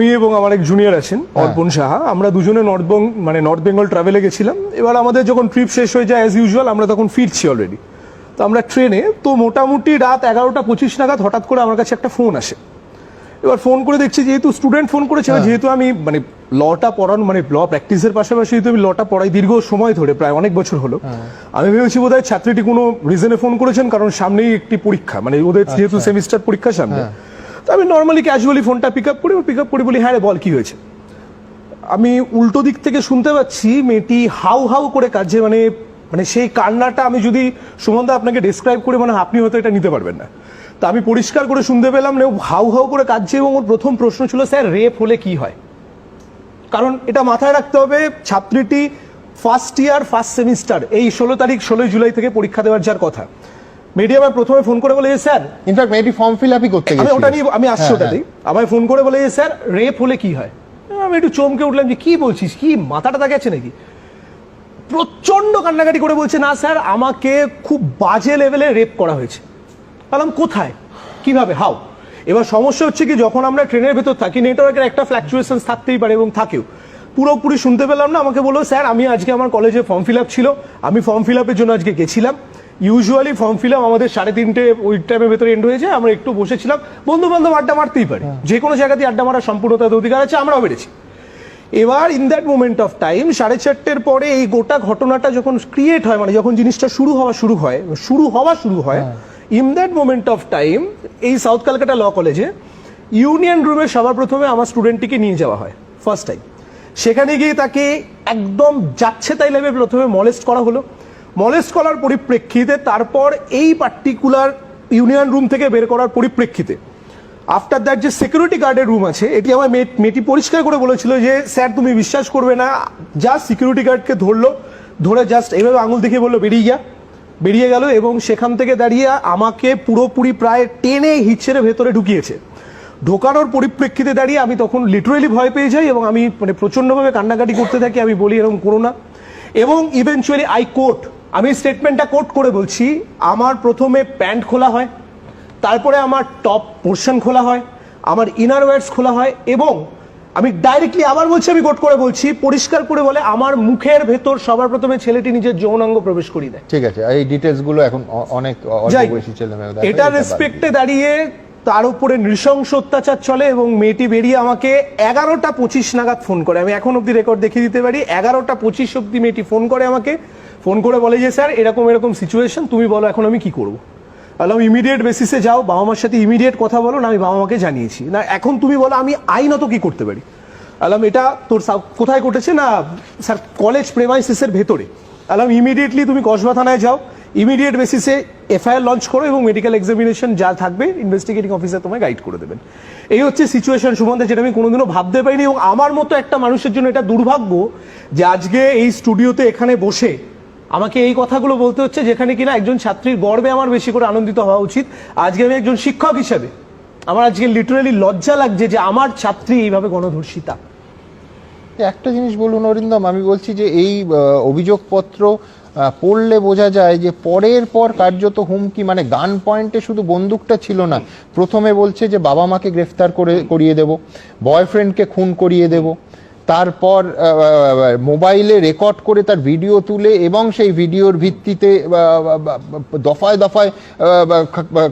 আমি এবং আমার এক জুনিয়র আছেন অর্পণ সাহা। আমরা দুজনে নর্থ বং মানে নর্থ বেঙ্গল ট্রাভেলে গেছিলাম। এবার আমাদের যখন ট্রিপ শেষ হয়ে যায় অ্যাজ ইউজুয়াল আমরা তখন ফিরছি অলরেডি তো আমরা ট্রেনে তো মোটামুটি রাত এগারোটা পঁচিশ নাগাদ হঠাৎ করে আমার কাছে একটা ফোন আসে। এবার ফোন করে দেখছি যেহেতু স্টুডেন্ট ফোন করেছে যেহেতু আমি মানে লটা পড়ানো মানে ল প্র্যাকটিসের পাশাপাশি যেহেতু আমি লটা পড়াই দীর্ঘ সময় ধরে প্রায় অনেক বছর হলো আমি ভেবেছি বোধহয় ছাত্রীটি কোনো রিজনে ফোন করেছেন কারণ সামনেই একটি পরীক্ষা মানে ওদের যেহেতু সেমিস্টার পরীক্ষা সামনে। তো আমি নর্মালি ক্যাজুয়ালি ফোনটা পিক আপ করি পিক আপ করি বলি হ্যাঁ রে, বল, কি হয়েছে? আমি উল্টো দিক থেকে শুনতে পাচ্ছি, মেয়েটি হাউ হাউ করে কাঁদছে মানে মানে সেই কান্নাটা আমি যদি সুমন্দা আপনাকে ডিসক্রাইব করে মানে আপনি হয়তো এটা নিতে পারবেন না। তা আমি পরিষ্কার করে শুনতে পেলাম না হাউ হাউ করে কাঁদছে এবং ওর প্রথম প্রশ্ন ছিল, স্যার, রেপ হলে কি হয়? কারণ এটা মাথায় রাখতে হবে, ছাত্রীটি ফার্স্ট ইয়ার ফার্স্ট সেমিস্টার এই ষোলো তারিখ, ষোলোই জুলাই থেকে পরীক্ষা দেওয়ার যার কথা। আমার প্রথমে ফোন করে বলে "এ স্যার ইনফ্যাক্ট মেয়েটি ফর্ম ফিল আপই করতে আমি গেছিল। ওটা নিয়ে আমি আসছি হ্যাঁ, ওটাতেই। আমায় ফোন করে বলে "এ স্যার রেপ হলে কি হয়? আমি একটু চমকে উঠলাম যে কি বলছিস? কি মাথাটা তাকে আছে নাকি? প্রচণ্ড কান্নাকাটি করে বলছে না স্যার আমাকে খুব বাজে লেভেলে রেপ করা হয়েছে। বললাম কোথায়? কীভাবে? হাও এবার সমস্যা হচ্ছে কি যখন আমরা ট্রেনের ভেতর থাকি নেটওয়ার্কের একটা ফ্ল্যাকচুয়েশন থাকতেই পারে এবং থাকেও। পুরোপুরি শুনতে পেলাম না আমাকে বলল স্যার আমি আজকে আমার কলেজে ফর্ম ফিল আপ ছিল। আমি ফর্ম ফিল আপের জন্য আজকে গেছিলাম। ইউজুয়ালি ফর্ম ফিল আপ আমাদের সাড়ে তিনটে ওই টাইমের ভেতরে এন্ড হয়েছে আমরা একটু বসেছিলাম বন্ধু বান্ধব আড্ডা মারতেই পারে। যে কোনো জায়গাতে আড্ডা মারার সম্পূর্ণ তাদের অধিকার আছে আমরাও বেড়েছি। এবার in that moment of time সাড়ে চারটের পরে এই গোটা ঘটনাটা যখন ক্রিয়েট হয় মানে যখন জিনিসটা শুরু হওয়া শুরু হয় শুরু হওয়া শুরু হয় in that moment of time এই সাউথ ক্যালকাটা ল কলেজে ইউনিয়ন রুমে সবার প্রথমে আমার স্টুডেন্টটিকে নিয়ে যাওয়া হয় ফার্স্ট টাইম সেখানে গিয়ে তাকে একদম যাচ্ছে তাই লেভে প্রথমে মলেস্ট করা হলো। মলেস্ট করার পরিপ্রেক্ষিতে, তারপর এই পার্টিকুলার ইউনিয়ন রুম থেকে বের করার পরিপ্রেক্ষিতে। আফটার দ্যাট যে সিকিউরিটি গার্ডের রুম আছে, এটি আমার মেয়ে- মেয়েটি পরিষ্কার করে বলেছিল যে, স্যার, তুমি বিশ্বাস করবে না জাস্ট সিকিউরিটি গার্ডকে ধরলো, ধরে জাস্ট এইভাবে আঙুল দেখিয়ে বলল, বেরিয়ে গিয়া বেরিয়ে গেল এবং সেখান থেকে দাঁড়িয়ে আমাকে পুরোপুরি প্রায় টেনে হিচড়ে ভেতরে ঢুকিয়েছে। ঢোকানোর পরিপ্রেক্ষিতে দাঁড়িয়ে আমি তখন লিটারেলি ভয় পেয়ে যাই এবং আমি মানে প্রচণ্ডভাবে কান্নাকাটি করতে থাকি, আমি বলি এরকম করো না। এবং ইভেনচুয়ালি আই কোর্ট আমি স্টেটমেন্টটা কোট করে বলছি আমার প্রথমে প্যান্ট খোলা হয় তারপরে আমার টপ পোর্শন খোলা হয় আমার ইনার ওয়্যার্স খোলা হয় এবং আমি ডাইরেক্টলি আবার বলছি আমি কোট করে বলছি পরিষ্কার করে বলে আমার মুখের ভেতর সবার প্রথমে ছেলেটি নিজের যৌনাঙ্গ প্রবেশ করিয়ে দেয়। ঠিক আছে এই ডিটেলসগুলো এখন অনেক অল্প যাই ছেলে এটা রেসপেক্টে দাঁড়িয়ে তার উপরে নৃশংস অত্যাচার চলে এবং মেয়েটি বেরিয়ে আমাকে এগারোটা পঁচিশ নাগাদ ফোন করে। আমি এখন অব্দি রেকর্ড দেখিয়ে দিতে পারি, এগারোটা পঁচিশ অব্দি মেয়েটি ফোন করে আমাকে। ফোন করে বলে যে, স্যার, এরকম এরকম সিচুয়েশন তুমি বলো এখন আমি কি করব? বললাম ইমিডিয়েট বেসিসে যাও, বাবা মার সাথে ইমিডিয়েট কথা বলো, না আমি বাবা মাকে জানিয়েছি। না, এখন তুমি বলো, আমি আইনত কি করতে পারি? আলাম এটা তোর কোথায় ঘটেছে? না, স্যার কলেজ প্রেমাইসিসের ভেতরে। আলাম ইমিডিয়েটলি তুমি কসবা থানায় যাও। ইমিডিয়েট বেসিসে এফআইআর লঞ্চ করো এবং মেডিকেল এক্সামিনেশন যা থাকবে ইনভেস্টিগেটিং অফিসার তোমায় গাইড করে দেবেন। এই হচ্ছে সিচুয়েশন সম্বন্ধে যেটা আমি কোনোদিনও ভাবতে পারিনি এবং আমার মতো একটা মানুষের জন্য এটা দুর্ভাগ্য যে আজকে এই স্টুডিওতে এখানে বসে আমাকে এই কথাগুলো বলতে হচ্ছে, যেখানে কিনা একজন ছাত্রীর গর্বে আমার বেশি করে আনন্দিত হওয়া উচিত। আজকে আমি একজন শিক্ষক হিসেবে, আমার আজকে লিটারালি লজ্জা লাগছে যে আমার ছাত্রী এইভাবে গণধর্ষিতা। একটা জিনিস বলুন অরিন্দম, আমি বলছি যে এই অভিযোগপত্র পড়লে বোঝা যায় যে পরের পর কার্যত হুমকি মানে গান পয়েন্টে শুধু বন্দুকটা ছিল না, প্রথমে বলছে যে বাবা মাকে গ্রেফতার করে, করিয়ে দেব, বয়ফ্রেন্ডকে খুন করিয়ে দেব তারপর মোবাইলে রেকর্ড করে তার ভিডিও তুলে এবং সেই ভিডিওর ভিত্তিতে দফায় দফায়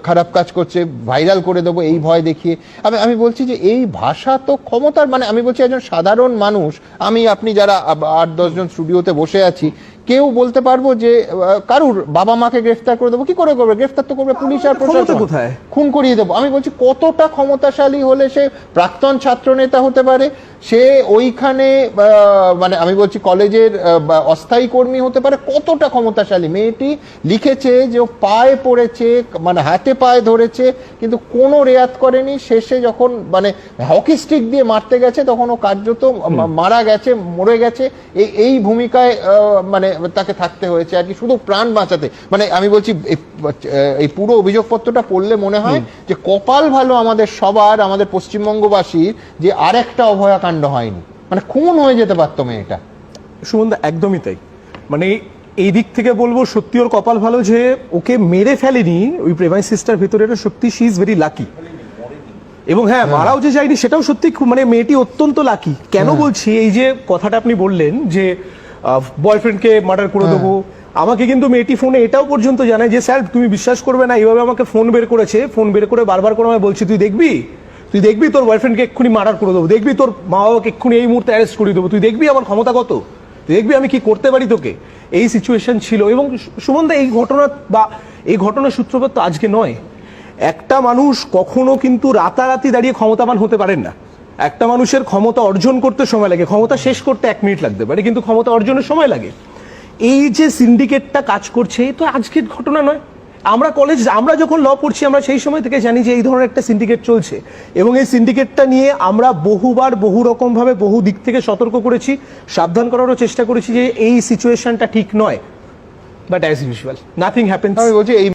খারাপ কাজ করছে, ভাইরাল করে দেবো, এই ভয় দেখিয়ে। আমি আমি বলছি যে এই ভাষা তো ক্ষমতার মানে আমি বলছি একজন সাধারণ মানুষ। আমি, আপনি যারা আট দশজন স্টুডিওতে বসে আছি কেউ বলতে পারব যে কারুর বাবা মাকে গ্রেফতার করে দেবো কি করে করবে? গ্রেফতার তো করবে পুলিশ আর প্রশাসন। কোথায়? খুন করিয়ে দেবো। আমি বলছি কতটা ক্ষমতাশালী হলে সে প্রাক্তন ছাত্র নেতা হতে পারে? সে ওইখানে মানে আমি বলছি কলেজের অস্থায়ী কর্মী হতে পারে? কতটা ক্ষমতাশালী? মেয়েটি লিখেছে যে ও পায়ে পড়েছে মানে হাতে পায়ে ধরেছে কিন্তু কোনো রেয়াত করেনি। শেষে যখন মানে হকি স্টিক দিয়ে মারতে গেছে তখন ও কার্যত মারা গেছে মরে গেছে। এই ভূমিকায় মানে তাকে থাকতে হয়েছে আর কি শুধু প্রাণ বাঁচাতে। মানে আমি বলছি এই পুরো অভিযোগপত্রটা পড়লে মনে হয় যে কপাল ভালো আমাদের সবার আমাদের পশ্চিমবঙ্গবাসীর যে আরেকটা অভয়াকাণ্ড হয়নি। মানে খুন হয়ে যেতে পারতো মেয়েটা। সুমন্দা একদমই তাই। মানে এই দিক থেকে বলব সত্যি ওর কপাল ভালো যে ওকে মেরে ফেলেনি ওই প্রেমাই সিস্টার ভিতরে এটা সত্যি শি ইজ ভেরি লাকি এবং হ্যাঁ মারাও যে যায়নি সেটাও সত্যি মানে মেয়েটি অত্যন্ত লাকি কেন বলছি এই যে কথাটা আপনি বললেন যে বয়ফ্রেন্ডকে মার্ডার করে দেবো। আমাকে কিন্তু মেয়েটি ফোনে এটাও পর্যন্ত জানায় যে স্যার তুমি বিশ্বাস করবে না এইভাবে আমাকে ফোন বের করেছে। ফোন বের করে বারবার করে আমায় বলছি তুই দেখবি? তুই দেখবি তোর বয়ফ্রেন্ডকে এক্ষুনি মার্ডার করে দেবো? দেখবি তোর মা বাবাকে এক্ষুনি এই মুহূর্তে অ্যারেস্ট করে দেবো? তুই দেখবি আমার ক্ষমতা কত? তুই দেখবি আমি কি করতে পারি তোকে? এই সিচুয়েশন ছিল। এবং সুমনদা এই ঘটনা বা এই ঘটনার সূত্রপাত তো আজকে নয়। একটা মানুষ কখনো কিন্তু রাতারাতি দাঁড়িয়ে ক্ষমতাবান হতে পারেন না। একটা মানুষের ক্ষমতা অর্জন করতে সময় লাগে, ক্ষমতা শেষ করতে এক মিনিট লাগতে পারে, কিন্তু ক্ষমতা অর্জনের সময় লাগে। এই যে সিন্ডিকেটটা কাজ করছে এই তো আজকের ঘটনা নয়। আমরা কলেজ আমরা যখন ল পড়ছি, আমরা সেই সময় থেকে জানি যে এই ধরনের একটা সিন্ডিকেট চলছে। এবং এই সিন্ডিকেটটা নিয়ে আমরা বহুবার, বহু রকম ভাবে বহু দিক থেকে সতর্ক করেছি, সাবধান করারও চেষ্টা করেছি যে এই সিচুয়েশনটা ঠিক নয়। But as usual nothing happens আমি বলছি এই